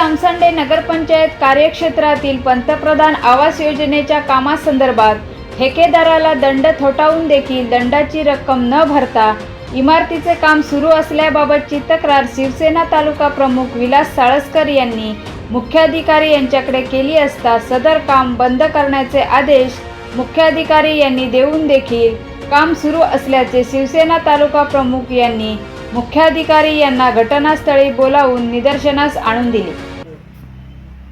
जामसंडे नगरपंचायत कार्यक्षेत्रातील पंतप्रधान आवास योजनेच्या कामासंदर्भात ठेकेदाराला दंड थोटावून देखील दंडाची रक्कम न भरता इमारतीचे काम सुरू असल्याबाबतची तक्रार शिवसेना तालुका प्रमुख विलास साळसकर यांनी मुख्याधिकारी यांच्याकडे केली असता सदर काम बंद करण्याचे आदेश मुख्याधिकारी यांनी देऊन देखील काम सुरू असल्याचे शिवसेना तालुका प्रमुख यांनी मुख्याधिकारी यांना घटनास्थळी बोलावून निदर्शनास आणून दिले.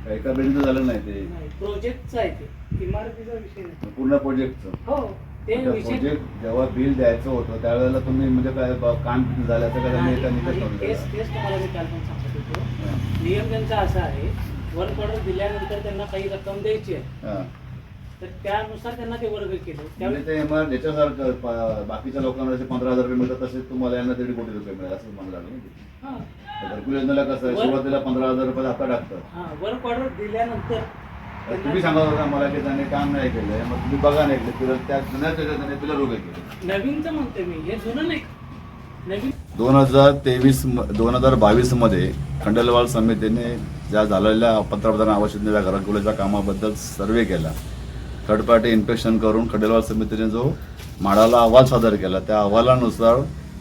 एका बिल्डिंग झालं नाही ते. नाही प्रोजेक्टचं आहे ते. इमारतीचा विषय नाही. पूर्ण प्रोजेक्टचं हो ते विषय प्रोजेक्ट जेव्हा बिल द्यायचं होतं त्यावेळेला तुम्ही म्हणजे काय ब- काम किती झालं असं काय त्यांनी एका निकष आणि लावून तेच तुम्हाला मी काल पण सांगत होतो. हा. नियम त्यांचा असा आहे वर्क ऑर्डर दिल्यानंतर त्यांना काही रक्कम द्यायची आहे. हा. तर त्यानुसार त्यांना ते वर्ग केले. म्हणजे त्यावेळी ते मग याच्यासारखं प- बाकीच्या लोकांना जसे पंधरा हजार रुपये मिळतात तसे तुम्हाला यांना दीड कोटी रुपये मिळाले असं. हा. घरकुल योजनेला कसं आहे सुरुवातीला पंधरा हजार रुपये हातात टाकतात हा वर्क ऑर्डर दिल्यानंतर तर तुम्ही सांगत होता मला की त्याने काम नाही केलंय मग तुम्ही बघा नाही केलं तुला त्या जुन्या त्याने तुला उभे केले. नवीनचं म्हणते मी हे जुनं नाही नवीन दोन हजार तेवीस दोन हजार बावीसमध्ये खंडलवाल समितीने ज्या झालेल्या पंतप्रधान आवास योजनेच्या घरकुलाच्या कामाबद्दल सर्वे केला. थर्ड पार्टी इन्स्पेक्शन करून खडेलवाल समितीने जो माडाला अहवाल सादर केला त्या अहवालानुसार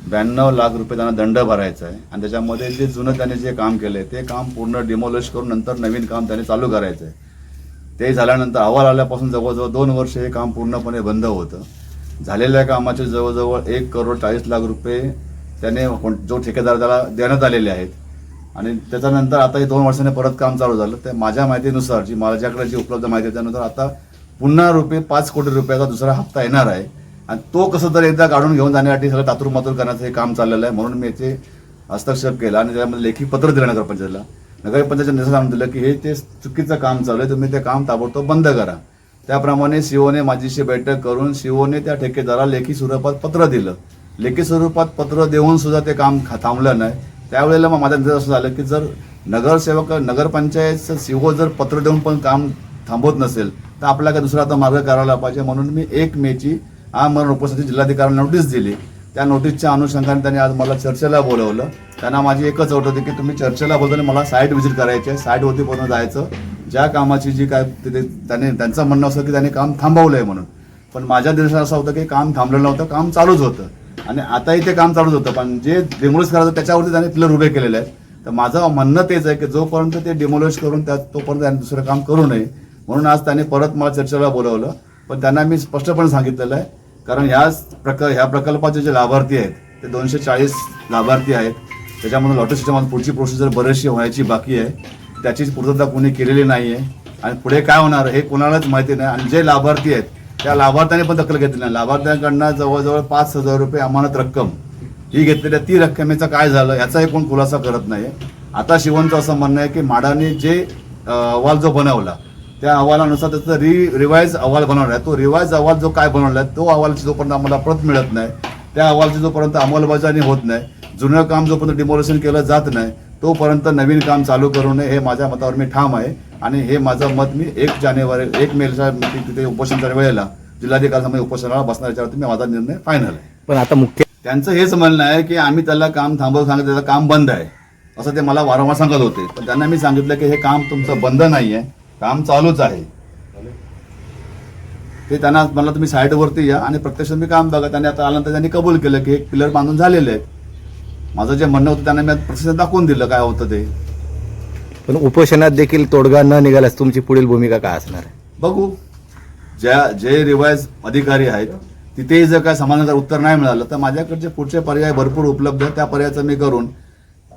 ब्याण्णव लाख रुपये त्यांना दंड भरायचा आहे. आणि त्याच्यामध्ये जे जुनं त्यांनी जे काम केलंय ते काम पूर्ण डिमोलिश करून नंतर नवीन काम त्याने चालू करायचं आहे. ते झाल्यानंतर अहवाल आल्यापासून जवळजवळ दोन वर्ष हे काम पूर्णपणे बंद होतं. झालेल्या कामाचे जवळजवळ एक करोड चाळीस लाख रुपये त्याने जो ठेकेदार त्याला देण्यात आलेले आहेत. आणि त्याच्यानंतर आता हे दोन वर्षाने परत काम चालू झालं. तर माझ्या माहितीनुसार जी माझ्याकडे जी उपलब्ध माहिती आहे त्यानुसार आता पुन्हा रुपये पाच कोटी रुपयाचा दुसरा हप्ता येणार आहे. आणि तो कसं तर एकदा काढून घेऊन जाण्यासाठी सगळं तातूर मातूर करण्याचं हे काम चाललेलं आहे. म्हणून मी याचे हस्तक्षेप केला आणि त्यामध्ये लेखी पत्र दिलं नगरपंचायतला. नगरपंचायतच्या निर्देश आणून दिलं की हे ते चुकीचं काम चालू आहे. तुम्ही ते काम ताबडतोब बंद करा. त्याप्रमाणे सीओने माझीशी बैठक करून सीओने त्या ठेकेदाराला लेखी स्वरूपात पत्र दिलं. लेखी स्वरूपात पत्र देऊन सुद्धा ते काम खा- थांबलं नाही. त्यावेळेला मग माझा निर्देश असं झालं की जर नगरसेवक नगरपंचायतचं सीओ जर पत्र देऊन पण काम थांबवत नसेल तर आपला काय दुसरा आता मार्ग करायला पाहिजे म्हणून मी एक मेची आमरण उपस्थिती जिल्हाधिकाऱ्यांना नोटीस दिली. त्या नोटीसच्या अनुषंगाने त्यांनी आज मला चर्चेला बोलवलं. त्यांना माझी एकच अट होती की तुम्ही चर्चेला बोलताना मला साईट व्हिजिट करायची आहे साईटवरती पूर्ण जायचं. ज्या कामाची जी काय तिथे त्याने त्यांचं म्हणणं असं की त्याने काम थांबवलं आहे म्हणून. पण माझ्या दिवसात असं होतं की काम थांबलेलं नव्हतं काम चालूच होतं. आणि आताही ते काम चालूच होतं. पण जे डिमोलिश करायचं त्याच्यावरती त्यांनी पिलर उभे केलेले आहेत तर माझं म्हणणं तेच आहे की जोपर्यंत ते डिमोलिश करून त्या तोपर्यंत त्यांनी दुसरं काम करू नये. म्हणून आज त्यांनी परत मला चर्चेला बोलवलं. पण त्यांना मी स्पष्टपणे सांगितलेलं आहे कारण ह्या प्रक ह्या प्रकल्पाचे जे लाभार्थी आहेत ते दोनशे चाळीस लाभार्थी आहेत. त्याच्यामध्ये लॉटरी सिस्टम पुढची प्रोसिजर बरीचशी व्हायची बाकी आहे. त्याची पूर्तता कोणी केलेली नाही आहे आणि पुढे काय होणार हे कोणालाच माहिती नाही. आणि जे लाभार्थी आहेत त्या लाभार्थ्याने पण दखल घेतली नाही. लाभार्थ्यांकडनं जवळजवळ पाच हजार रुपये अमानत रक्कम ही घेतलेल्या ती रक्कमेचं काय झालं याचाही कोण खुलासा करत नाही आता शिवनचं असं म्हणणं आहे की माडाने जे अहवाल जो बनवला त्या अहवालानुसार त्याचा रि रिवाईज अहवाल बनवला आहे. तो रिवाईज अहवाल जो काय बनवला आहे तो अहवालची जोपर्यंत आम्हाला प्रत मिळत नाही त्या अहवालची जोपर्यंत अंमलबजावणी होत नाही जुनं काम जोपर्यंत डिमोलेशन केलं जात नाही तोपर्यंत नवीन काम चालू करू नये हे माझ्या मतावर मी ठाम आहे. आणि हे माझं मत मी एक जानेवारी एक मेच्या तिथे उपोषणच्या वेळेला जिल्हाधिकाऱ्यांमध्ये उपोषणाला बसणार याच्यावरती मी माझा निर्णय फायनल आहे. पण आता मुख्य त्यांचं हेच म्हणणं आहे की आम्ही त्याला काम थांबवून सांगितलं त्याचं काम बंद आहे. असं ते मला वारंवार सांगत होते. पण त्यांना मी सांगितलं की हे काम तुमचं बंद नाही आहे काम चालूच आहे. ते त्यांना मला तुम्ही साईटवरती या आणि प्रत्यक्ष मी काम बघा. त्यांनी आता आल्यानंतर त्यांनी कबूल केलं की एक पिलर बांधून झालेले आहेत. माझं जे म्हणणं होतं त्यांना मी प्रत्यक्ष दाखवून दिलं काय होतं ते. पण उपोषणात देखील तोडगा न निघाल्यास तुमची पुढील भूमिका काय असणार आहे? बघू. ज्या जे रिवाईज अधिकारी आहेत तिथेही जर काय समाधानकारक उत्तर नाही मिळालं तर माझ्याकडचे पुढचे पर्याय भरपूर उपलब्ध आहेत. त्या पर्यायाचं मी करून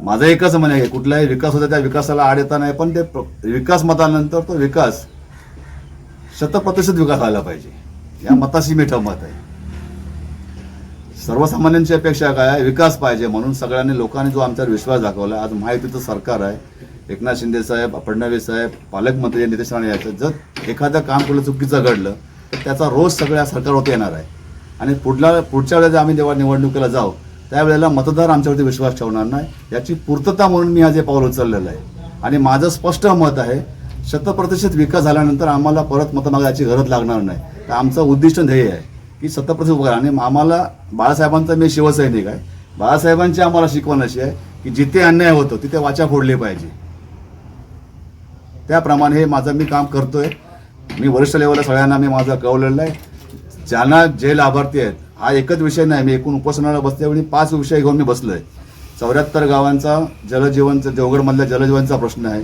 माझं एकच म्हणे आहे कुठलाही विकास होता त्या विकासाला आड येता नाही पण ते प्र- विकास मतानंतर तो विकास शतप्रतिशत विकास व्हायला पाहिजे. या मताशी मी ठमत आहे. सर्वसामान्यांची अपेक्षा काय आहे? विकास पाहिजे म्हणून सगळ्यांनी लोकांनी जो आमच्यावर विश्वास दाखवला आज माहितीचं सरकार आहे. एकनाथ शिंदे साहेब फडणवीस साहेब पालकमंत्री नितेश राणे याचं जर एखादं काम कुठलं चुकीचं घडलं तर त्याचा रोज सगळ्या सरकारवरती येणार आहे. आणि पुढल्या पुढच्या वेळेला आम्ही जेव्हा निवडणुकीला जाऊ त्यावेळेला मतदार आमच्यावरती विश्वास ठेवणार नाही. याची पूर्तता म्हणून मी आज हे पाऊल उचललेलं आहे. आणि माझं स्पष्ट मत आहे शतप्रतिशत विकास झाल्यानंतर आम्हाला परत मतमागायची गरज लागणार नाही. तर आमचं उद्दिष्ट ध्येय आहे की शतप्रतिशत उभं आणि आम्हाला बाळासाहेबांचा मी शिवसैनिक आहे. बाळासाहेबांची आम्हाला शिकवण अशी आहे की जिथे अन्याय होतो तिथे वाचा फोडली पाहिजे. त्याप्रमाणे हे माझं मी काम करतोय. मी वरिष्ठ लेवलला सगळ्यांना मी माझं कळवलेलं आहे. ज्यांना जे लाभार्थी आहेत हा एकच विषय नाही. मी एकूण उपोषणाला बसल्यावेळी पाच विषय घेऊन मी बसलो आहे चौऱ्याहत्तर गावांचा जलजीवनचा देवगडमधल्या जलजीवनचा प्रश्न आहे.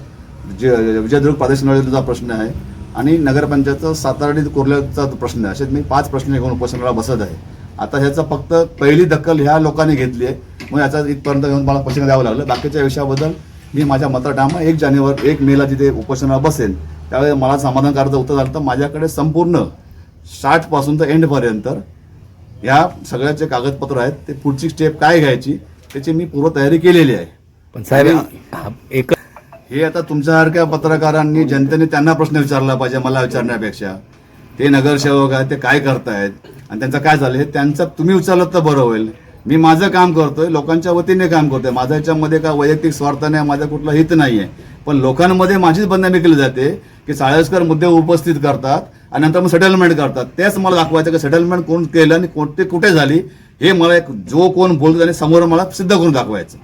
जे विजयदुर्ग प्रादेशिक प्रश्न आहे. आणि नगरपंचायतचा सातारडी कोरल्याचा प्रश्न आहे. असे मी पाच प्रश्न घेऊन उपोषणाला बसत आहे. आता ह्याचा फक्त पहिली दखल ह्या लोकांनी घेतली आहे. मग याचा इथपर्यंत घेऊन मला प्रश्न द्यावं लागलं. बाकीच्या विषयाबद्दल मी माझ्या मतदामा एक जानेवारी एक मेला जिथे उपोषणाला बसेन त्यावेळी मला समाधानकारचं उत्तर झालं तर माझ्याकडे संपूर्ण स्टार्टपासून तर एंडपर्यंत ह्या सगळ्याचे कागदपत्र आहेत ते पुढची स्टेप काय घ्यायची त्याची मी पूर्वतयारी केलेली आहे. पण साहेब हा, एक हे आता तुमच्यासारख्या पत्रकारांनी जनतेने त्यांना प्रश्न विचारला पाहिजे मला विचारण्यापेक्षा. ते नगरसेवक आहेत ते काय करतायत आणि त्यांचं काय झालं हे त्यांचं तुम्ही विचारलं तर बरं होईल. मी माझं काम करतोय लोकांच्या वतीने काम करतोय. माझ्या याच्यामध्ये का वैयक्तिक स्वार्थ नाही माझा कुठला हित नाही आहे पण लोकांमध्ये माझीच बदनामी केली जाते की साळेसकर मुद्दे उपस्थित करतात आणि नंतर मग सेटलमेंट करतात. तेच मला दाखवायचं की सेटलमेंट कोण केलं आणि कोणते कुठे झाली हे मला एक जो कोण बोलतो त्याने समोर मला सिद्ध करून दाखवायचं.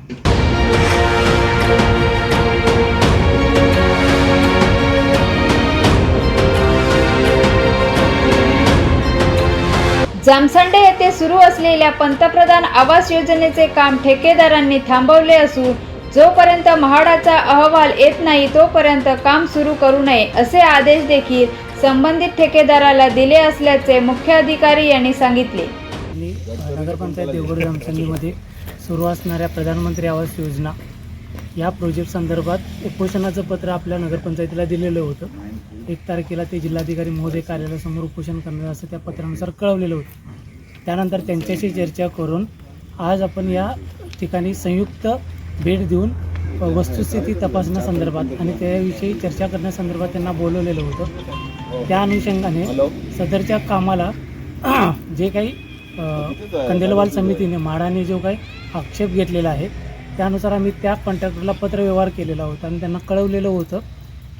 जामसंडे येथे सुरू असलेल्या पंतप्रधान आवास योजनेचे काम ठेकेदारांनी थांबवले असून जोपर्यंत म्हाडाचा अहवाल येत नाही तोपर्यंत काम सुरू करू नये असे आदेश देखील संबंधित ठेकेदाराला दिले असल्याचे मुख्य अधिकारी यांनी सांगितले. नगरपंचायत देवगड जामसंडीमध्ये सुरू असणाऱ्या प्रधानमंत्री आवास योजना या प्रोजेक्ट संदर्भात उपोषणाचं पत्र आपल्या नगरपंचायतीला दिलेलं होतं. एक तारखेला ते जिल्हाधिकारी महोदय कार्यालयासमोर उपोषण करणार असं त्या पत्रानुसार कळवलेलं होतं. त्यानंतर त्यांच्याशी चर्चा करून आज आपण या ठिकाणी संयुक्त भेट देऊन वस्तुस्थिती तपासण्यासंदर्भात आणि त्याविषयी चर्चा करण्यासंदर्भात त्यांना बोलवलेलं होतं. त्या अनुषंगाने सदरच्या कामाला जे काही अ, कंडेलवाल समितीने म्हाडाने जो काही आक्षेप घेतलेला आहे त्यानुसार आम्ही त्या कॉन्ट्रॅक्टरला पत्रव्यवहार केलेला होता. आणि त्यांना कळवलेलं होतं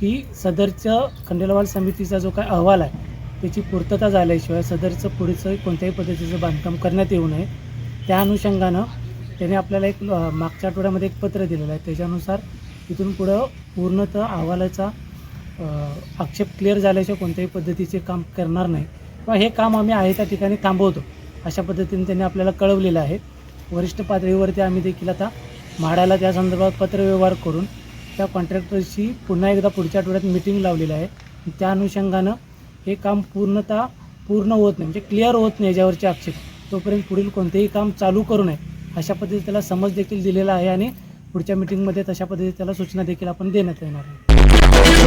की सदरचं खंडेलवाल समितीचा जो काही अहवाल आहे त्याची पूर्तता झाल्याशिवाय सदरचं पुढचं कोणत्याही पद्धतीचं बांधकाम करण्यात येऊ नये. त्या अनुषंगानं त्याने आपल्याला एक मागच्या आठवड्यामध्ये एक पत्र दिलेलं आहे. त्याच्यानुसार इथून पुढं पूर्णतः अहवालाचा आक्षेप क्लिअर झाल्याशिवाय कोणत्याही पद्धतीचे काम करणार नाही. किंवा हे काम आम्ही आहे त्या ठिकाणी थांबवतो. अशा पद्धतीने त्यांनी आपल्याला कळवलेलं आहे. वरिष्ठ पातळीवरती आम्ही देखील आता म्हाडाला त्या संदर्भात पत्रव्यवहार करून त्या कॉन्ट्रॅक्टरशी पुन्हा एकदा पुढच्या आठवड्यात मिटिंग लावलेली आहे. त्या अनुषंगानं हे काम पूर्णतः पूर्ण होत नाही. म्हणजे क्लिअर होत नाही याच्यावरचे आक्षेप. तोपर्यंत पुढील कोणतेही काम चालू करू नये. अशा पद्धतीने त्याला समज देखील दिलेला आहे आणि पुढच्या मिटिंगमध्ये तशा पद्धतीने त्याला सूचना देखील आपण देण्यात येणार आहे.